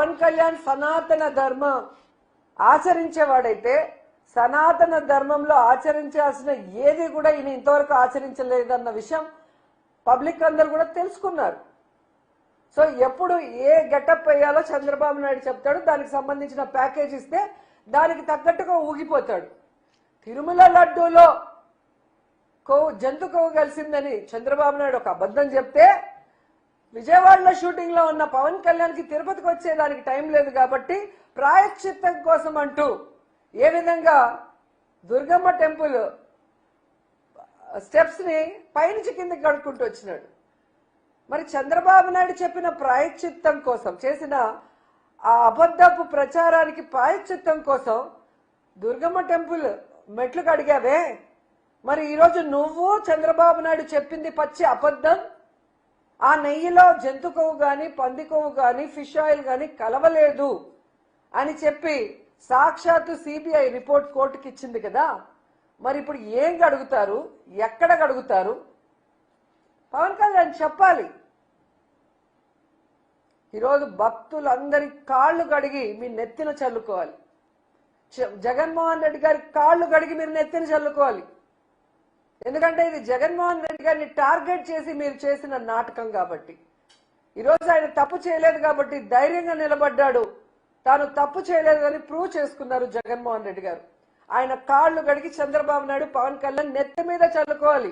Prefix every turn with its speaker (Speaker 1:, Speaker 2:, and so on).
Speaker 1: పవన్ కళ్యాణ్ సనాతన ధర్మం ఆచరించేవాడైతే సనాతన ధర్మంలో ఆచరించాల్సిన ఏది కూడా ఈయన ఇంతవరకు ఆచరించలేదన్న విషయం పబ్లిక్ అందరు కూడా తెలుసుకున్నారు. సో ఎప్పుడు ఏ గెటప్ వేయాలో చంద్రబాబు నాయుడు చెప్తాడు దానికి సంబంధించిన ప్యాకేజ్ ఇస్తే దానికి తగ్గట్టుగా ఊగిపోతాడు. తిరుమల లడ్డూలో కొవ్వు జంతు కొవ్వు కలిసిందని చంద్రబాబు నాయుడు ఒక అబద్ధం చెప్తే విజయవాడలో షూటింగ్లో ఉన్న పవన్ కళ్యాణ్కి తిరుపతికి వచ్చేదానికి టైం లేదు కాబట్టి ప్రాయశ్చిత్తం కోసం అంటూ ఏ విధంగా దుర్గమ్మ టెంపుల్ స్టెప్స్ని పైనుంచి కిందకి కడుక్కుంటూ వచ్చినాడు. మరి చంద్రబాబు నాయుడు చెప్పిన ప్రాయశ్చిత్తం కోసం చేసిన ఆ అబద్ధపు ప్రచారానికి ప్రాయశ్చిత్తం కోసం దుర్గమ్మ టెంపుల్ మెట్లు కడిగావే మరి ఈరోజు నువ్వు చంద్రబాబు నాయుడు చెప్పింది పచ్చి అబద్ధం ఆ నెయ్యిలో జంతు కొవ్వు కానీ పంది కొవ్వు కానీ ఫిష్ ఆయిల్ కానీ కలవలేదు అని చెప్పి సాక్షాత్తు సిబిఐ రిపోర్ట్ కోర్టుకి ఇచ్చింది కదా. మరి ఇప్పుడు ఏం గడుగుతారు? ఎక్కడ గడుగుతారు? పవన్ కళ్యాణ్ చెప్పాలి. ఈరోజు భక్తులందరి కాళ్ళు కడిగి మీ నెత్తిన చల్లుకోవాలి. జగన్మోహన్ రెడ్డి గారి కాళ్ళు కడిగి మీరు నెత్తిన చల్లుకోవాలి. ఎందుకంటే ఇది జగన్మోహన్ రెడ్డి గారిని టార్గెట్ చేసి మీరు చేసిన నాటకం కాబట్టి. ఈరోజు ఆయన తప్పు చేయలేదు కాబట్టి ధైర్యంగా నిలబడ్డాడు. తాను తప్పు చేయలేదు అని ప్రూవ్ చేసుకున్నారు జగన్మోహన్ రెడ్డి గారు. ఆయన కాళ్ళు గడిగి చంద్రబాబు నాయుడు పవన్ కళ్యాణ్ నెత్తి మీద చల్లుకోవాలి.